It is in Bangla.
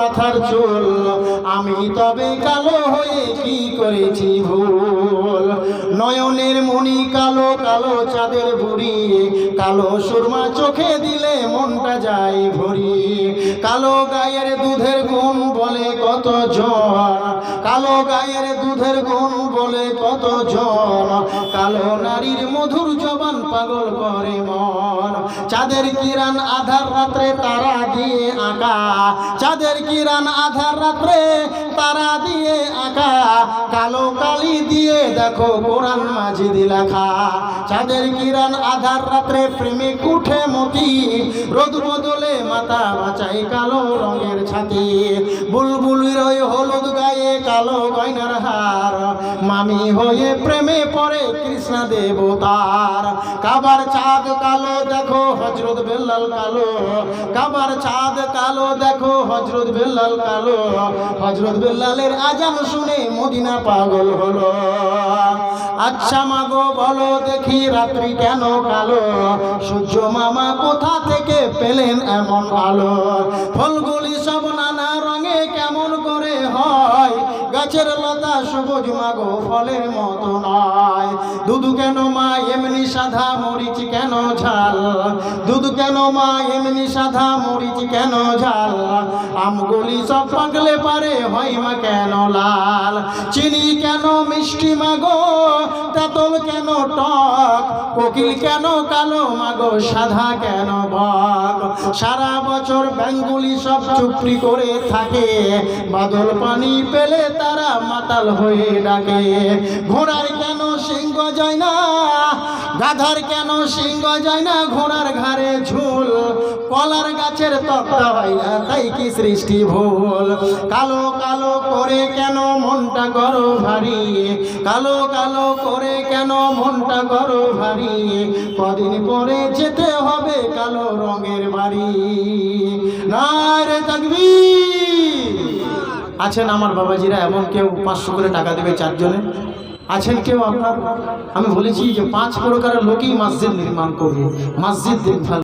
মাথার চুল। আমি তবে কালো হয়ে কি করেছি ভুল? নয়নের মণি কালো কালো চাঁদের বুড়ি কালো সুরমা চোখে দিলে মনটা যায় ভরি। কালো গায়ের দুধের গুণ বলে কত জন কালো গায়ের দুধের গুণ বলে কত জন কালো নারীর মধুর জবান পাগল করে মন। চাঁদের কিরান আধার রাত্রে তারা দিয়ে আঁকা। চাঁদের কিরান আধার রাত্রে তারা দিয়ে আঁকা। কালো কালি দিয়ে দেখো কোরআন মাঝিদি লেখা। চাঁদের কিরণ আধার রাত্রে প্রেমিক উঠে মতি। রোদ বদলে মাথা বাঁচাই কালো রঙের ছাতি। বুলবুলির হলুদ গায়ে কালো গয়নার হার। মামি হয়ে প্রেমে পড়ে কৃষ্ণ দেবতার। কাবার চাঁদ কালো, দেখো হজরত বেল্লাল কালো। কাবার চাঁদ কালো, দেখো হজরত বেল্লাল কালো। হজরত বেল্লালের আজান শুনে মদিনা পাগল হলো। আচ্ছা মাগো, বলো দেখি রাত্রি কেন কালো? সূর্য মামা কোথা থেকে পেলেন এমন আলো? ফলগুলি সব নানা রঙে কেমন করে হয়? গাছের সবুজ মাগো ফলের মতো নয়। দুধ কেন মা, এমনি সাদা মরিচ কেন ঝাল? দুধ কেন মা, এমনি সাদা মরিচ কেন ঝাল? আমগুলি সব পাগলে পারে, হয় মা কেন লাল? চিনি কেন মিষ্টি মাগো কোকিল কেন কালো? মাগো সাদা কেন বক? সারা বছর ব্যাঙ্গুলি সব চুপড়ি করে থাকে। বাদল পানি পেলে তারা মাতাল হয়ে ডাকে। ঘোড়ার কেন সিংহ যায় না? গাধার কেন সিংহ যায় না? ঘোড়ার ঘাড়ে ঝুল। কলার গাছের তক্তা হয় না, তাই কি সৃষ্টি ভুল? কালো কালো করে কেন মনটা করো ভারী? কালো কালো করে কেন মনটা করো ভারী? কদিন পরে যেতে হবে কালো রঙের বাড়ি। নারে থাকবি আছেন আমার বাবাজিরা, এমন কেউ পাঁচশো করে টাকা দেবে চারজনে? আছেন কেউ আপনার? আমি বলেছি যে পাঁচ প্রকারের লোকই মসজিদ নির্মাণ করবে। মসজিদ দেখভাল